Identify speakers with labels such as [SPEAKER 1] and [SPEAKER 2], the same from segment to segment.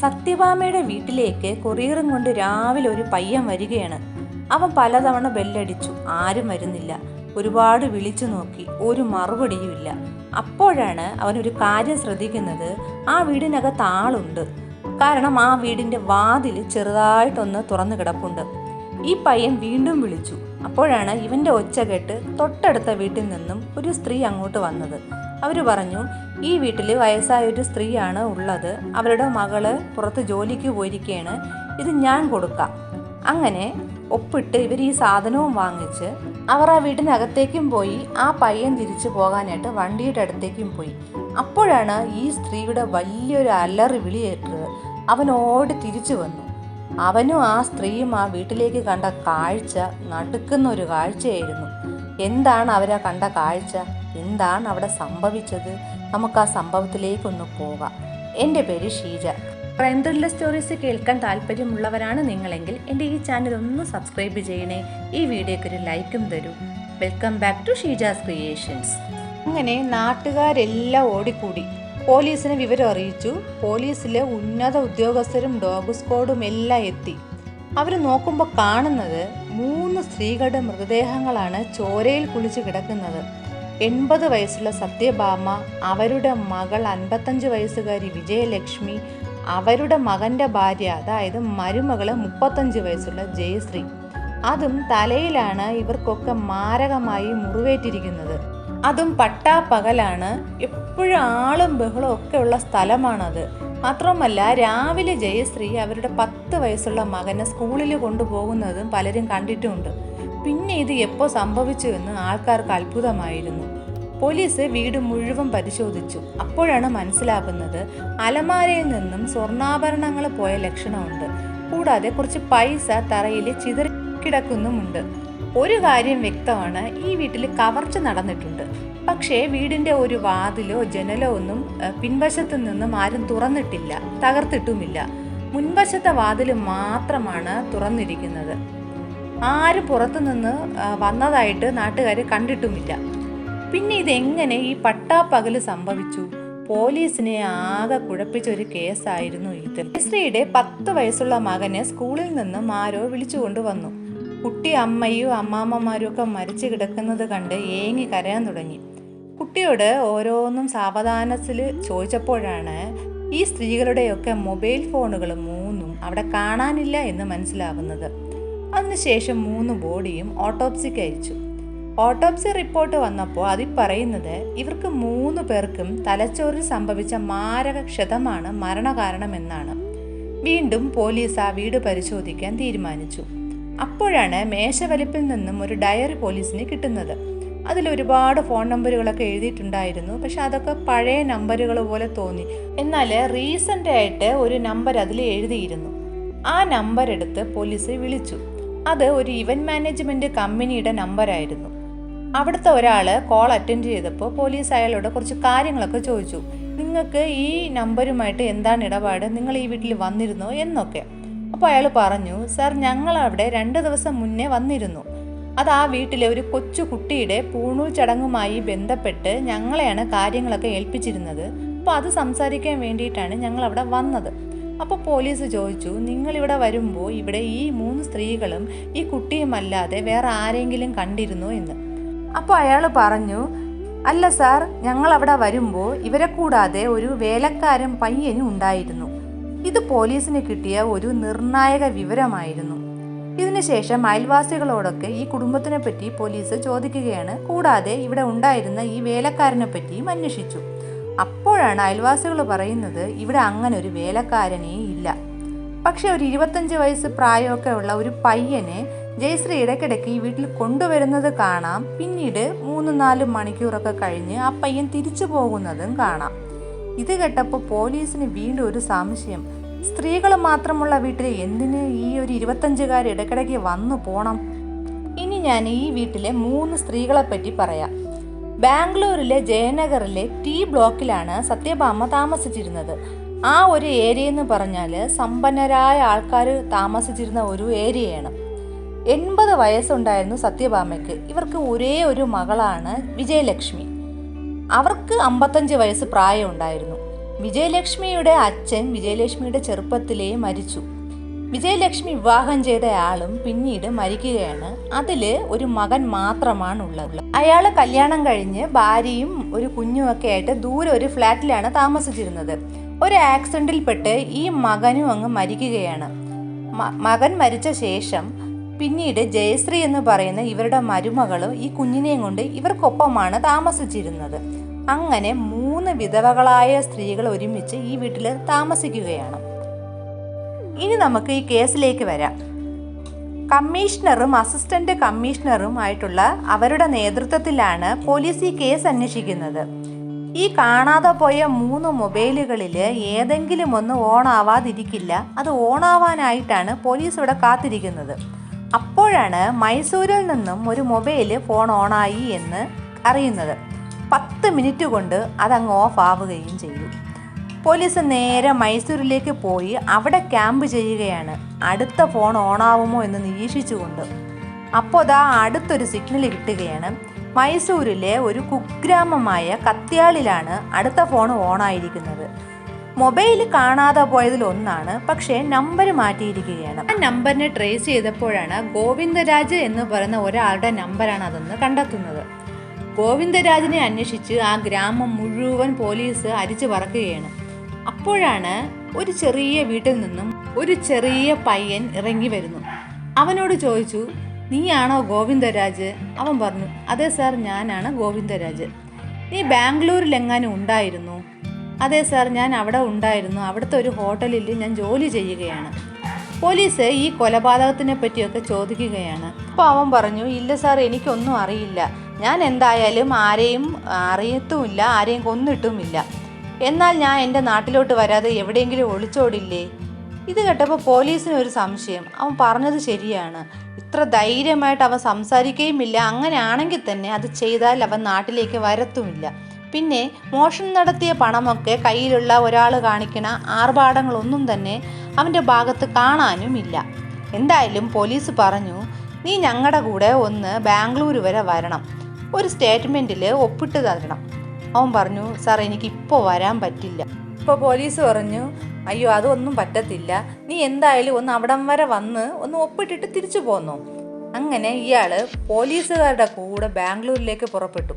[SPEAKER 1] സത്യഭാമയുടെ വീട്ടിലേക്ക് കൊറിയറും കൊണ്ട് രാവിലെ ഒരു പയ്യൻ വരികയാണ്. അവൻ പലതവണ ബെല്ലടിച്ചു. ആരും വരുന്നില്ല. ഒരുപാട് വിളിച്ചു നോക്കി. ഒരു മറുപടിയുമില്ല. അപ്പോഴാണ് അവൻ ഒരു കാര്യം ശ്രദ്ധിക്കുന്നത്. ആ വീടിനകത്ത് ആളുണ്ട്. കാരണം ആ വീടിന്റെ വാതിൽ ചെറുതായിട്ടൊന്ന് തുറന്നു കിടപ്പുണ്ട്. ഈ പയ്യൻ വീണ്ടും വിളിച്ചു. അപ്പോഴാണ് ഇവന്റെ ഒച്ച കേട്ട് തൊട്ടടുത്ത വീട്ടിൽ നിന്നും ഒരു സ്ത്രീ അങ്ങോട്ട് വന്നത്. അവർ പറഞ്ഞു ഈ വീട്ടിൽ വയസ്സായ ഒരു സ്ത്രീയാണ് ഉള്ളത്. അവരുടെ മകൾ പുറത്ത് ജോലിക്ക് പോയിരിക്കുകയാണ് ഇത് ഞാൻ കൊടുക്കാം. അങ്ങനെ ഒപ്പിട്ട് ഇവർ ഈ സാധനവും വാങ്ങിച്ച് അവർ ആ വീടിനകത്തേക്കും പോയി ആ പയ്യൻ തിരിച്ചു പോകാനായിട്ട് വണ്ടിയുടെ അടുത്തേക്കും പോയി. അപ്പോഴാണ് ഈ സ്ത്രീയുടെ വലിയൊരു അലറി വിളിയേറ്റത് അവനോട് തിരിച്ചു വന്നു. അവനും ആ സ്ത്രീയും ആ വീട്ടിലേക്ക് കണ്ട കാഴ്ച നടുക്കുന്ന ഒരു കാഴ്ചയായിരുന്നു. എന്താണ് അവരാ കണ്ട കാഴ്ച? എന്താണ് അവിടെ സംഭവിച്ചത്? നമുക്ക് ആ സംഭവത്തിലേക്കൊന്ന് പോകാം. എന്റെ പേര് ഷീജ. ക്രൈം ത്രില്ലർ സ്റ്റോറീസ് കേൾക്കാൻ താല്പര്യമുള്ളവരാണ് നിങ്ങളെങ്കിൽ എന്റെ ഈ ചാനൽ ഒന്ന് സബ്സ്ക്രൈബ് ചെയ്യണേ. ഈ വീഡിയോക്ക് ഒരു ലൈക്കും തരൂ. Welcome back to Sheeja's creations അങ്ങനെ നാട്ടുകാരെല്ലാം ഓടിക്കൂടി. പോലീസിനെ വിവരം അറിയിച്ചു. പോലീസിലെ ഉന്നത ഉദ്യോഗസ്ഥരും ഡോഗ് സ്ക്വാഡും എല്ലാം എത്തി. അവർ നോക്കുമ്പോൾ കാണുന്നത് മൂന്ന് സ്ത്രീകളുടെ മൃതദേഹങ്ങളാണ് ചോരയിൽ കുളിച്ച് കിടക്കുന്നത്. എൺപത് വയസ്സുള്ള സത്യഭാമ അവരുടെ മകൾ അൻപത്തഞ്ച് വയസ്സുകാരി വിജയലക്ഷ്മി അവരുടെ മകന്റെ ഭാര്യ അതായത് മരുമകൾ മുപ്പത്തഞ്ച് വയസ്സുള്ള ജയശ്രീ. അതും തലയിലാണ് ഇവർക്കൊക്കെ മാരകമായി മുറിവേറ്റിരിക്കുന്നത്. അതും പട്ടാപ്പകലാണ്. എപ്പോഴും ആളും ബഹളവും ഒക്കെ ഉള്ള സ്ഥലമാണത്. മാത്രമല്ല രാവിലെ ജയശ്രീ അവരുടെ പത്ത് വയസ്സുള്ള മകനെ സ്കൂളിൽ കൊണ്ടുപോകുന്നതും പലരും കണ്ടിട്ടുമുണ്ട് പിന്നെ ഇത് എപ്പോൾ സംഭവിച്ചു എന്ന് ആൾക്കാർക്ക് അത്ഭുതമായിരുന്നു. പോലീസ് വീട് മുഴുവൻ പരിശോധിച്ചു. അപ്പോഴാണ് മനസ്സിലാകുന്നത് അലമാരയിൽ നിന്നും സ്വർണാഭരണങ്ങൾ പോയ ലക്ഷണമുണ്ട്. കൂടാതെ കുറച്ച് പൈസ തറയിൽ ചിതറി കിടക്കുന്നുമുണ്ട്. ഒരു കാര്യം വ്യക്തമാണ് ഈ വീട്ടിൽ കവർച്ച നടന്നിട്ടുണ്ട്. പക്ഷേ വീടിന്റെ ഒരു വാതിലോ ജനലോ ഒന്നും പിൻവശത്തു നിന്നും ആരും തുറന്നിട്ടില്ല തകർത്തിട്ടുമില്ല. മുൻവശത്തെ വാതിൽ മാത്രമാണ് തുറന്നിരിക്കുന്നത്. ആരും പുറത്തുനിന്ന് വന്നതായിട്ട് നാട്ടുകാർ കണ്ടിട്ടുമില്ല. പിന്നെ ഇതെങ്ങനെ ഈ പട്ടാപ്പകൽ സംഭവിച്ചു? പോലീസിനെ ആകെ കുഴപ്പിച്ച ഒരു കേസായിരുന്നു ഇത്. ശ്രീയുടെ പത്ത് വയസ്സുള്ള മകനെ സ്കൂളിൽ നിന്നും ആരോ വിളിച്ചു കൊണ്ടുവന്നു. കുട്ടി അമ്മയും അമ്മാമ്മമാരും ഒക്കെ മരിച്ചു കിടക്കുന്നത് കണ്ട് ഏങ്ങി കരയാൻ തുടങ്ങി. കുട്ടിയോട് ഓരോന്നും സാവധാനത്തിൽ ചോദിച്ചപ്പോഴാണ് ഈ സ്ത്രീകളുടെയൊക്കെ മൊബൈൽ ഫോണുകൾ മൂന്നും അവിടെ കാണാനില്ല എന്ന് മനസ്സിലാവുന്നത്. അതിനുശേഷം മൂന്ന് ബോഡിയും ഓട്ടോപ്സിക്ക് അയച്ചു. ഓട്ടോപ്സി റിപ്പോർട്ട് വന്നപ്പോൾ അതിൽ പറയുന്നത് ഇവർക്ക് മൂന്ന് പേർക്കും തലച്ചോറിൽ സംഭവിച്ച മാരക ക്ഷതമാണ് മരണകാരണമെന്നാണ്. വീണ്ടും പോലീസ് ആ വീട് പരിശോധിക്കാൻ തീരുമാനിച്ചു. അപ്പോഴാണ് മേശവലിപ്പിൽ നിന്നും ഒരു ഡയറി പോലീസിന് കിട്ടുന്നത്. അതിൽ ഒരുപാട് ഫോൺ നമ്പറുകളൊക്കെ എഴുതിയിട്ടുണ്ടായിരുന്നു. പക്ഷെ അതൊക്കെ പഴയ നമ്പറുകൾ പോലെ തോന്നി. എന്നാൽ റീസെന്റ് ആയിട്ട് ഒരു നമ്പർ അതിൽ എഴുതിയിരുന്നു. ആ നമ്പർ എടുത്ത് പോലീസ് വിളിച്ചു. അത് ഒരു ഇവന്റ് മാനേജ്മെന്റ് കമ്പനിയുടെ നമ്പറായിരുന്നു. അവിടുത്തെ ഒരാൾ കോൾ അറ്റൻഡ് ചെയ്തപ്പോൾ പോലീസ് അയാളോട് കുറച്ച് കാര്യങ്ങളൊക്കെ ചോദിച്ചു. നിങ്ങൾക്ക് ഈ നമ്പരുമായിട്ട് എന്താണ് ഇടപാട്? നിങ്ങൾ ഈ വീട്ടിൽ വന്നിരുന്നോ? എന്നൊക്കെ. അപ്പോൾ അയാൾ പറഞ്ഞു സാർ ഞങ്ങൾ അവിടെ രണ്ട് ദിവസം മുന്നേ വന്നിരുന്നു. അത് ആ വീട്ടിലെ ഒരു കൊച്ചു കുട്ടിയുടെ പൂണൂൽ ചടങ്ങുമായി ബന്ധപ്പെട്ട് ഞങ്ങളെയാണ് കാര്യങ്ങളൊക്കെ ഏൽപ്പിച്ചിരുന്നത്. അപ്പോൾ അത് സംസാരിക്കാൻ വേണ്ടിയിട്ടാണ് ഞങ്ങൾ അവിടെ വന്നത്. അപ്പോൾ പോലീസ് ചോദിച്ചു നിങ്ങളിവിടെ വരുമ്പോൾ ഇവിടെ ഈ മൂന്ന് സ്ത്രീകളും ഈ കുട്ടിയുമല്ലാതെ വേറെ ആരെങ്കിലും കണ്ടിരുന്നോ? എന്ന്. അപ്പോൾ അയാൾ പറഞ്ഞു അല്ല സാർ ഞങ്ങൾ അവിടെ വരുമ്പോൾ ഇവരെ കൂടാതെ ഒരു വേലക്കാരൻ പയ്യനും ഉണ്ടായിരുന്നു. ഇത് പോലീസിന് കിട്ടിയ ഒരു നിർണായക വിവരമായിരുന്നു. ഇതിനുശേഷം അയൽവാസികളോടൊക്കെ ഈ കുടുംബത്തിനെ പറ്റി പോലീസ് ചോദിക്കുകയാണ്. കൂടാതെ ഇവിടെ ഉണ്ടായിരുന്ന ഈ വേലക്കാരനെ പറ്റിയും അന്വേഷിച്ചു. അപ്പോഴാണ് അയൽവാസികൾ പറയുന്നത് ഇവിടെ അങ്ങനെ ഒരു വേലക്കാരനേ ഇല്ല. പക്ഷെ ഒരു ഇരുപത്തഞ്ച് വയസ്സ് പ്രായമൊക്കെ ഉള്ള ഒരു പയ്യനെ ജയശ്രീ ഇടയ്ക്കിടയ്ക്ക് ഈ വീട്ടിൽ കൊണ്ടുവരുന്നത് കാണാം. പിന്നീട് മൂന്ന് നാല് മണിക്കൂറൊക്കെ കഴിഞ്ഞ് ആ പയ്യൻ തിരിച്ചു പോകുന്നതും കാണാം. ഇത് കേട്ടപ്പോൾ പോലീസിന് വീണ്ടും ഒരു സംശയം. സ്ത്രീകൾ മാത്രമുള്ള വീട്ടിൽ എന്തിന് ഈ ഒരു ഇരുപത്തഞ്ചുകാർ ഇടയ്ക്കിടയ്ക്ക് വന്നു പോണം? ഇനി ഞാൻ ഈ വീട്ടിലെ മൂന്ന് സ്ത്രീകളെ പറ്റി പറയാം. ബാംഗ്ലൂരിലെ ജയനഗറിലെ ടി ബ്ലോക്കിലാണ് സത്യഭാമ താമസിച്ചിരുന്നത്. ആ ഒരു ഏരിയ എന്ന് പറഞ്ഞാൽ സമ്പന്നരായ ആൾക്കാർ താമസിച്ചിരുന്ന ഒരു ഏരിയയാണ്. എൺപത് വയസ്സുണ്ടായിരുന്നു സത്യഭാമയ്ക്ക്. ഇവർക്ക് ഒരേ ഒരു മകളാണ് വിജയലക്ഷ്മി. അവർക്ക് അമ്പത്തഞ്ച് വയസ്സ് പ്രായം ഉണ്ടായിരുന്നു വിജയലക്ഷ്മിയുടെ അച്ഛൻ വിജയലക്ഷ്മിയുടെ ചെറുപ്പത്തിലേ മരിച്ചു. വിജയലക്ഷ്മി വിവാഹം ചെയ്ത ആളും പിന്നീട് മരിക്കുകയാണ്. അതിൽ ഒരു മകൻ മാത്രമാണ് ഉള്ളത് അയാൾ കല്യാണം കഴിഞ്ഞ് ഭാര്യയും ഒരു കുഞ്ഞുമൊക്കെ ആയിട്ട് ദൂരെ ഒരു ഫ്ലാറ്റിലാണ് താമസിച്ചിരുന്നത്. ഒരു ആക്സിഡന്റിൽപ്പെട്ട് ഈ മകനും അങ്ങ് മരിക്കുകയാണ്. മകൻ മരിച്ച ശേഷം പിന്നീട് ജയശ്രീ എന്ന് പറയുന്ന ഇവരുടെ മരുമകളും ഈ കുഞ്ഞിനെയും കൊണ്ട് ഇവർക്കൊപ്പമാണ് താമസിച്ചിരുന്നത്. അങ്ങനെ മൂന്ന് വിധവകളായ സ്ത്രീകൾ ഒരുമിച്ച് ഈ വീട്ടിൽ താമസിക്കുകയാണ്. ഇനി നമുക്ക് ഈ കേസിലേക്ക് വരാം. കമ്മീഷണറും അസിസ്റ്റന്റ് കമ്മീഷണറും ആയിട്ടുള്ള അവരുടെ നേതൃത്വത്തിലാണ് പോലീസ് ഈ കേസ് അന്വേഷിക്കുന്നത്. ഈ കാണാതെ പോയ മൂന്ന് മൊബൈലുകളിൽ ഏതെങ്കിലും ഒന്ന് ഓണാവാതിരിക്കില്ല. അത് ഓണാവാനായിട്ടാണ് പോലീസ് ഇവിടെ കാത്തിരിക്കുന്നത്. അപ്പോഴാണ് മൈസൂരിൽ നിന്നും ഒരു മൊബൈൽ ഫോൺ ഓണായി എന്ന് അറിയുന്നത്. പത്ത് മിനിറ്റ് കൊണ്ട് അതങ്ങ് ഓഫ് ആവുകയും ചെയ്തു. പോലീസ് നേരെ മൈസൂരിലേക്ക് പോയി അവിടെ ക്യാമ്പ് ചെയ്യുകയാണ്. അടുത്ത ഫോൺ ഓണാവുമോ എന്ന് നിരീക്ഷിച്ചുകൊണ്ട്. അപ്പോൾ ദാ അടുത്തൊരു സിഗ്നൽ കിട്ടുകയാണ്. മൈസൂരിലെ ഒരു കുഗ്രാമമായ കത്തിയാളിലാണ് അടുത്ത ഫോൺ ഓണായിരിക്കുന്നത്. മൊബൈൽ കാണാതെ പോയതിൽ ഒന്നാണ്. പക്ഷേ നമ്പർ മാറ്റിയിരിക്കുകയാണ്. ആ നമ്പറിനെ ട്രേസ് ചെയ്തപ്പോഴാണ് ഗോവിന്ദരാജ് എന്ന് പറയുന്ന ഒരാളുടെ നമ്പറാണ് അതെന്ന് കണ്ടെത്തുന്നത്. ഗോവിന്ദരാജിനെ അന്വേഷിച്ച് ആ ഗ്രാമം മുഴുവൻ പോലീസ് അരിച്ചു പറക്കുകയാണ്. അപ്പോഴാണ് ഒരു ചെറിയ വീട്ടിൽ നിന്നും ഒരു ചെറിയ പയ്യൻ ഇറങ്ങി വരുന്നു. അവനോട് ചോദിച്ചു നീയാണോ ഗോവിന്ദരാജ്? അവൻ പറഞ്ഞു അതെ സാർ ഞാനാണ് ഗോവിന്ദരാജ്. നീ ബാംഗ്ലൂരിലെങ്ങാനും ഉണ്ടായിരുന്നു? അതെ സാർ ഞാൻ അവിടെ ഉണ്ടായിരുന്നു. അവിടുത്തെ ഒരു ഹോട്ടലിൽ ഞാൻ ജോലി ചെയ്യുകയാണ്. പോലീസ് ഈ കൊലപാതകത്തിനെ പറ്റിയൊക്കെ ചോദിക്കുകയാണ്. അപ്പോൾ അവൻ പറഞ്ഞു ഇല്ല സാർ എനിക്കൊന്നും അറിയില്ല. ഞാൻ എന്തായാലും ആരെയും അറിയത്തുമില്ല ആരെയും കൊന്നിട്ടുമില്ല. എന്നാൽ ഞാൻ എന്റെ നാട്ടിലോട്ട് വരാതെ എവിടെയെങ്കിലും ഒളിച്ചോടില്ലേ? ഇത് കേട്ടപ്പോൾ പോലീസിന് ഒരു സംശയം. അവൻ പറഞ്ഞത് ശരിയാണ്. ഇത്ര ധൈര്യമായിട്ട് അവൻ സംസാരിക്കുകയുമില്ല അങ്ങനെയാണെങ്കിൽ തന്നെ അത് ചെയ്താൽ അവൻ നാട്ടിലേക്ക് വരത്തുമില്ല. പിന്നെ മോഷണം നടത്തിയ പണമൊക്കെ കയ്യിലുള്ള ഒരാൾ കാണിക്കണ ആർഭാടങ്ങളൊന്നും തന്നെ അവന്റെ ഭാഗത്ത് കാണാനുമില്ല. എന്തായാലും പോലീസ് പറഞ്ഞു നീ ഞങ്ങളുടെ കൂടെ ഒന്ന് ബാംഗ്ലൂർ വരെ വരണം. ഒരു സ്റ്റേറ്റ്മെന്റിൽ ഒപ്പിട്ട് തരണം. അവൻ പറഞ്ഞു സാർ എനിക്ക് ഇപ്പോൾ വരാൻ പറ്റില്ല. ഇപ്പോൾ പോലീസ് പറഞ്ഞു അയ്യോ അതൊന്നും പറ്റത്തില്ല. നീ എന്തായാലും ഒന്ന് അവിടം വരെ വന്ന് ഒന്ന് ഒപ്പിട്ടിട്ട് തിരിച്ചു പോന്നു. അങ്ങനെ ഇയാൾ പോലീസുകാരുടെ കൂടെ ബാംഗ്ലൂരിലേക്ക് പുറപ്പെട്ടു.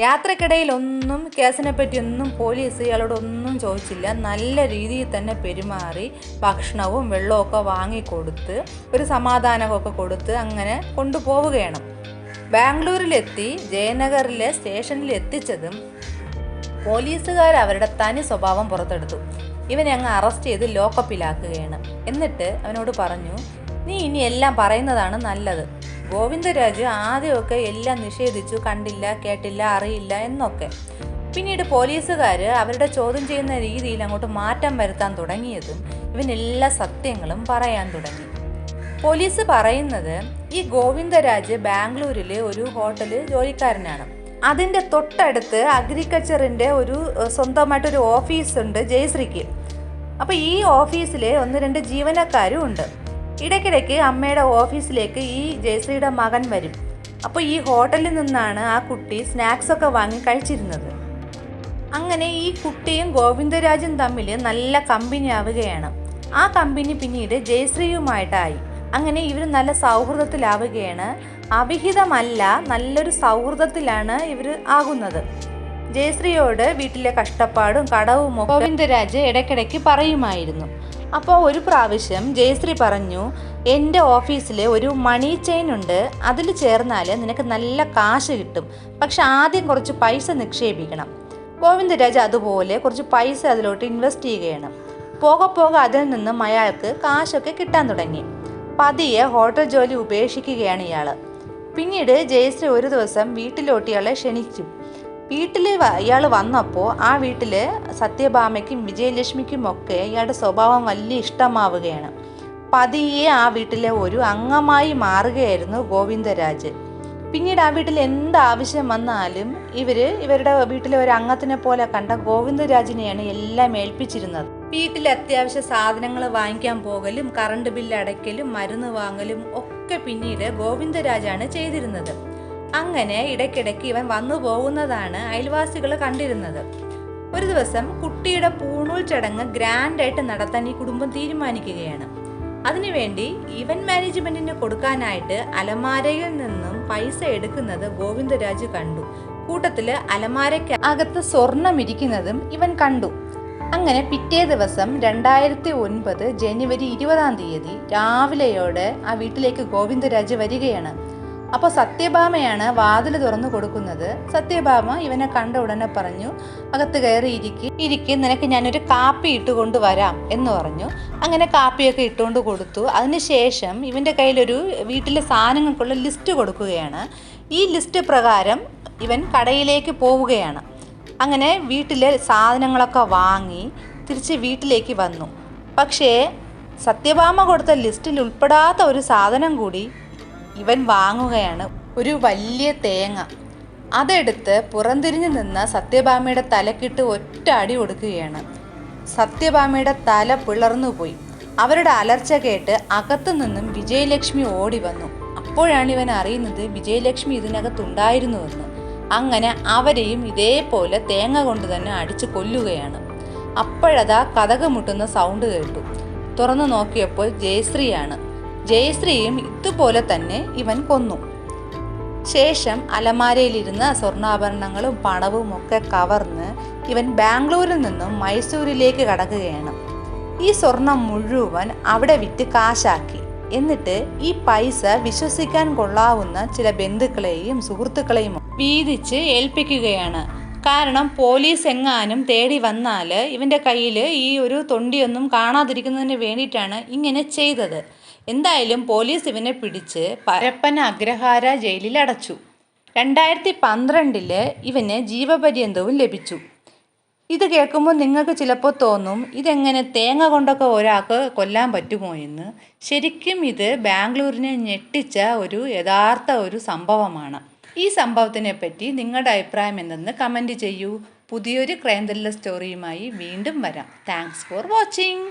[SPEAKER 1] യാത്രക്കിടയിൽ ഒന്നും കേസിനെ പറ്റിയൊന്നും പോലീസ് ഇയാളോട് ഒന്നും ചോദിച്ചില്ല. നല്ല രീതിയിൽ തന്നെ പെരുമാറി ഭക്ഷണവും വെള്ളമൊക്കെ വാങ്ങിക്കൊടുത്ത് ഒരു സമാധാനമൊക്കെ കൊടുത്ത് അങ്ങനെ കൊണ്ടുപോവുകയാണ്. ബാംഗ്ലൂരിലെത്തി ജയനഗറിലെ സ്റ്റേഷനിൽ എത്തിച്ചതും പോലീസുകാർ അവരുടെ തനി സ്വഭാവം പുറത്തെടുത്തു. ഇവനെ അങ്ങ് അറസ്റ്റ് ചെയ്ത് ലോക്കപ്പിലാക്കുകയാണ്. എന്നിട്ട് അവനോട് പറഞ്ഞു നീ ഇനി എല്ലാം പറയുന്നതാണ് നല്ലത്. ഗോവിന്ദരാജ് ആദ്യമൊക്കെ എല്ലാം നിഷേധിച്ചു കണ്ടില്ല കേട്ടില്ല അറിയില്ല എന്നൊക്കെ. പിന്നീട് പോലീസുകാർ അവരുടെ ചോദ്യം ചെയ്യുന്ന രീതിയിൽ അങ്ങോട്ട് മാറ്റം വരുത്താൻ തുടങ്ങിയതും ഇവൻ എല്ലാ സത്യങ്ങളും പറയാൻ തുടങ്ങി. പോലീസ് പറയുന്നത് ഈ ഗോവിന്ദരാജ് ബാംഗ്ലൂരിൽ ഒരു ഹോട്ടലിൽ ജോലിക്കാരനാണ്. അതിന്റെ തൊട്ടടുത്ത് അഗ്രികൾച്ചറിന്റെ ഒരു സ്വന്തമായിട്ടൊരു ഓഫീസുണ്ട് ജയശ്രീക്ക്. അപ്പോൾ ഈ ഓഫീസിലെ ഒന്ന് രണ്ട് ജീവനക്കാരും ഉണ്ട്. ഇടയ്ക്കിടയ്ക്ക് അമ്മയുടെ ഓഫീസിലേക്ക് ഈ ജയശ്രീയുടെ മകൻ വരും. അപ്പോൾ ഈ ഹോട്ടലിൽ നിന്നാണ് ആ കുട്ടി സ്നാക്സ് ഒക്കെ വാങ്ങി കഴിച്ചിരുന്നത്. അങ്ങനെ ഈ കുട്ടിയും ഗോവിന്ദരാജും തമ്മിൽ നല്ല കമ്പനി ആവുകയാണ്. ആ കമ്പനി പിന്നീട് ജയശ്രീയുമായിട്ടായി. അങ്ങനെ ഇവർ നല്ല സൗഹൃദത്തിലാവുകയാണ്. അവിഹിതമല്ല നല്ലൊരു സൗഹൃദത്തിലാണ് ഇവർ ആകുന്നത്. ജയശ്രീയോട് വീട്ടിലെ കഷ്ടപ്പാടും കടവും ഗോവിന്ദരാജ് ഇടയ്ക്കിടയ്ക്ക് പറയുമായിരുന്നു. അപ്പോൾ ഒരു പ്രാവശ്യം ജയശ്രീ പറഞ്ഞു എന്റെ ഓഫീസിൽ ഒരു മണി ചെയിൻ ഉണ്ട്. അതിൽ ചേർന്നാൽ നിനക്ക് നല്ല കാശ് കിട്ടും. പക്ഷെ ആദ്യം കുറച്ച് പൈസ നിക്ഷേപിക്കണം. ഗോവിന്ദരാജ് അതുപോലെ കുറച്ച് പൈസ അതിലോട്ട് ഇൻവെസ്റ്റ് ചെയ്യുകയാണ്. പോകെ പോകെ അതിൽ നിന്നും അയാൾക്ക് കാശൊക്കെ കിട്ടാൻ തുടങ്ങി. പതിയെ ഹോട്ടൽ ജോലി ഉപേക്ഷിക്കുകയാണ് ഇയാൾ പിന്നീട് ജയശ്രീ ഒരു ദിവസം വീട്ടിലോട്ട് ഇയാളെ ക്ഷണിച്ചു. വീട്ടിൽ ഇയാൾ വന്നപ്പോൾ ആ വീട്ടിൽ സത്യഭാമയ്ക്കും വിജയലക്ഷ്മിക്കും ഒക്കെ ഇയാളുടെ സ്വഭാവം വലിയ ഇഷ്ടമാവുകയാണ്. പതിയെ ആ വീട്ടിലെ ഒരു അംഗമായി മാറുകയായിരുന്നു ഗോവിന്ദരാജ്. പിന്നീട് ആ വീട്ടിൽ എന്ത് ആവശ്യം വന്നാലും ഇവർ ഇവരുടെ വീട്ടിലെ ഒരു അംഗത്തിനെ പോലെ കണ്ട ഗോവിന്ദരാജിനെയാണ് എല്ലാം ഏൽപ്പിച്ചിരുന്നത്. വീട്ടിലെ അത്യാവശ്യ സാധനങ്ങൾ വാങ്ങിക്കാൻ പോകലും കറണ്ട് ബില്ല് അടയ്ക്കലും മരുന്ന് വാങ്ങലും ഒക്കെ പിന്നീട് ഗോവിന്ദരാജാണ് ചെയ്തിരുന്നത്. അങ്ങനെ ഇടയ്ക്കിടയ്ക്ക് ഇവൻ വന്നു പോകുന്നതാണ് അയൽവാസികൾ കണ്ടിരുന്നത്. ഒരു ദിവസം കുട്ടിയുടെ പൂണൂൽ ചടങ്ങ് ഗ്രാൻഡായിട്ട് നടത്താൻ ഈ കുടുംബം തീരുമാനിക്കുകയാണ്. അതിനുവേണ്ടി ഇവന്റ് മാനേജ്മെന്റിന് കൊടുക്കാനായിട്ട് അലമാരയിൽ നിന്നും പൈസ എടുക്കുന്നത് ഗോവിന്ദരാജ് കണ്ടു. കൂട്ടത്തിൽ അലമാരയ്ക്ക് അകത്ത് സ്വർണം ഇരിക്കുന്നതും ഇവൻ കണ്ടു. അങ്ങനെ പിറ്റേ ദിവസം രണ്ടായിരത്തി ഒൻപത് ജനുവരി ഇരുപതാം തീയതി രാവിലെയോടെ ആ വീട്ടിലേക്ക് ഗോവിന്ദരാജ് വരികയാണ്. അപ്പോൾ സത്യഭാമയാണ് വാതിൽ തുറന്നു കൊടുക്കുന്നത്. സത്യഭാമ ഇവനെ കണ്ട ഉടനെ പറഞ്ഞു അകത്ത് കയറി ഇരിക്കി. ഇരിക്കും നിനക്ക് ഞാനൊരു കാപ്പി ഇട്ട് കൊണ്ടുവരാം എന്ന് പറഞ്ഞു. അങ്ങനെ കാപ്പിയൊക്കെ ഇട്ടുകൊണ്ട് കൊടുത്തു. അതിനുശേഷം ഇവന്റെ കയ്യിലൊരു വീട്ടിലെ സാധനങ്ങൾക്കുള്ള ലിസ്റ്റ് കൊടുക്കുകയാണ്. ഈ ലിസ്റ്റ് പ്രകാരം ഇവൻ കടയിലേക്ക് പോവുകയാണ്. അങ്ങനെ വീട്ടിലെ സാധനങ്ങളൊക്കെ വാങ്ങി തിരിച്ച് വീട്ടിലേക്ക് വന്നു. പക്ഷേ സത്യഭാമ കൊടുത്ത ലിസ്റ്റിൽ ഉൾപ്പെടാത്ത ഒരു സാധനം കൂടി ഇവൻ വാങ്ങുകയാണ് ഒരു വലിയ തേങ്ങ. അതെടുത്ത് പുറംതിരിഞ്ഞു നിന്ന് സത്യഭാമയുടെ തലക്കിട്ട് ഒറ്റ അടി കൊടുക്കുകയാണ് സത്യഭാമയുടെ തല പിളർന്നുപോയി അവരുടെ അലർച്ച കേട്ട് അകത്തു നിന്നും വിജയലക്ഷ്മി ഓടി വന്നു. അപ്പോഴാണ് ഇവൻ അറിയുന്നത് വിജയലക്ഷ്മി ഇതിനകത്തുണ്ടായിരുന്നുവെന്ന്. അങ്ങനെ അവരെയും ഇതേപോലെ തേങ്ങ കൊണ്ട് തന്നെ അടിച്ചു കൊല്ലുകയാണ്. അപ്പോഴതാ കഥക് മുട്ടുന്ന സൗണ്ട് കേട്ടു. തുറന്നു നോക്കിയപ്പോൾ ജയശ്രീയാണ്. ജയശ്രീയും ഇതുപോലെ തന്നെ ഇവൻ കൊന്നു. ശേഷം അലമാരയിലിരുന്ന സ്വർണാഭരണങ്ങളും പണവും ഒക്കെ കവർന്ന് ഇവൻ ബാംഗ്ലൂരിൽ നിന്നും മൈസൂരിലേക്ക് കടക്കുകയാണ്. ഈ സ്വർണം മുഴുവൻ അവിടെ വിറ്റ് കാശാക്കി. എന്നിട്ട് ഈ പൈസ വിശ്വസിക്കാൻ കൊള്ളാവുന്ന ചില ബന്ധുക്കളെയും സുഹൃത്തുക്കളെയും വീതിച്ച് ഏൽപ്പിക്കുകയാണ്. കാരണം പോലീസ് എങ്ങാനും തേടി വന്നാൽ ഇവന്റെ കയ്യിൽ ഈ ഒരു തൊണ്ടിയൊന്നും കാണാതിരിക്കുന്നതിന് വേണ്ടിയിട്ടാണ് ഇങ്ങനെ ചെയ്തത്. എന്തായാലും പോലീസ് ഇവനെ പിടിച്ച് പരപ്പൻ അഗ്രഹാര ജയിലിൽ അടച്ചു. രണ്ടായിരത്തി പന്ത്രണ്ടിൽ ഇവന് ജീവപര്യന്തവും ലഭിച്ചു. ഇത് കേൾക്കുമ്പോൾ നിങ്ങൾക്ക് ചിലപ്പോൾ തോന്നും ഇതെങ്ങനെ തേങ്ങ കൊണ്ടൊക്കെ ഒരാൾക്ക് കൊല്ലാൻ പറ്റുമോ എന്ന്. ശരിക്കും ഇത് ബാംഗ്ലൂരിനെ ഞെട്ടിച്ച ഒരു യഥാർത്ഥ ഒരു സംഭവമാണ്. ഈ സംഭവത്തിനെ പറ്റി നിങ്ങളുടെ അഭിപ്രായം എന്തെന്ന് കമന്റ് ചെയ്യൂ. പുതിയൊരു ക്രൈം ത്രില്ലർ സ്റ്റോറിയുമായി വീണ്ടും വരാം. Thanks for watching.